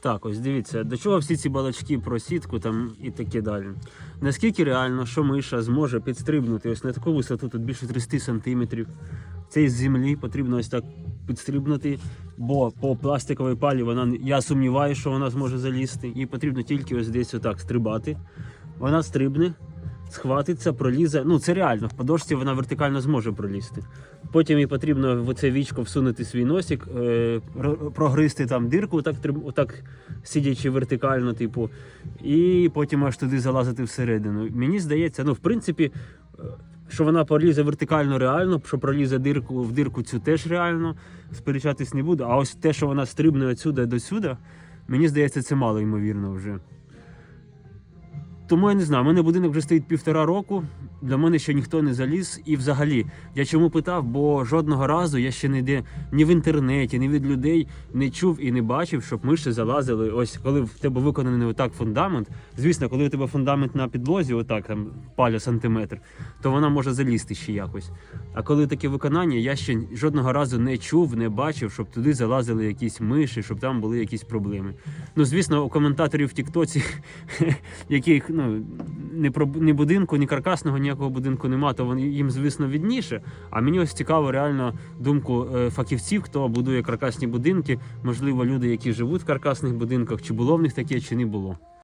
Так, ось дивіться, до чого всі ці балачки про сітку там і таке далі. Наскільки реально, що миша зможе підстрибнути ось на таку висоту, тут більше 30 сантиметрів. Цей з землі потрібно ось так підстрибнути, бо по пластиковій палі вона я сумніваюся, що вона зможе залізти. Їй потрібно тільки ось десь отак стрибати. Вона стрибне, схватиться, пролізе. Ну це реально, в подошці вона вертикально зможе пролізти. Потім їй потрібно в це вічко всунути свій носик, е, прогризти там дирку, отак, отак сидячи вертикально, типу, і потім аж туди залазити всередину. Мені здається, ну в принципі, е, що вона пролізе вертикально реально, що пролізе дирку в дирку цю теж реально, сперечатись не буду. А ось те, що вона стрибне отсюди до сюди, мені здається, це мало ймовірно вже. Тому я не знаю, у мене будинок вже стоїть півтора року. Для мене ще ніхто не заліз. І взагалі, я чому питав, бо жодного разу я ще ніде ні в інтернеті, ні від людей не чув і не бачив, щоб миші залазили. Ось коли в тебе виконаний отак фундамент. Звісно, коли у тебе фундамент на підлозі, отак там паля сантиметр, то вона може залізти ще якось. А коли таке виконання, я ще жодного разу не чув, не бачив, щоб туди залазили якісь миші, щоб там були якісь проблеми. Ну, звісно, у коментаторів в Тіктоці, яких ну ні про ні будинку, ні каркасного ніякого будинку нема, то вони їм, звісно, відніше. А мені ось цікаво реально думку е, фахівців, хто будує каркасні будинки. Можливо, люди, які живуть в каркасних будинках, чи було в них таке, чи не було.